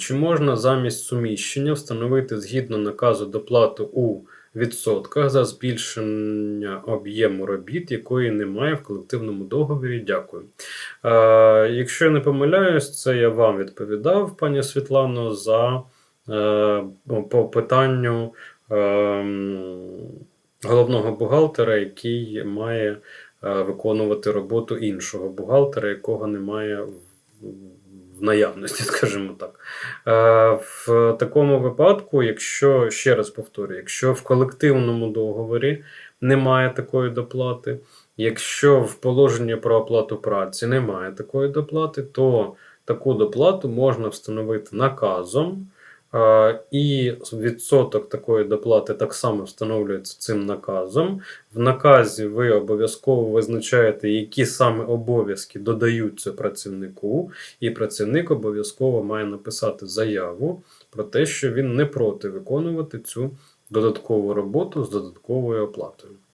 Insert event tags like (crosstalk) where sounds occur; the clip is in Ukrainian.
Чи можна замість суміщення встановити згідно наказу доплату у відсотках за збільшення об'єму робіт, якої немає в колективному договорі? Дякую. Е, якщо я не помиляюсь, це я вам відповідав, пані Світлано, за е, по питанню е, головного бухгалтера, який має е, виконувати роботу іншого бухгалтера, якого немає в, в наявності, (laughs) скажімо так. Е, В такому випадку, якщо ще раз повторюю, якщо в колективному договорі немає такої доплати, якщо в положенні про оплату праці немає такої доплати, то таку доплату можна встановити наказом. І відсоток такої доплати так само встановлюється цим наказом. В наказі ви обов'язково визначаєте, які саме обов'язки додаються працівнику, і працівник обов'язково має написати заяву про те, що він не проти виконувати цю додаткову роботу з додатковою оплатою.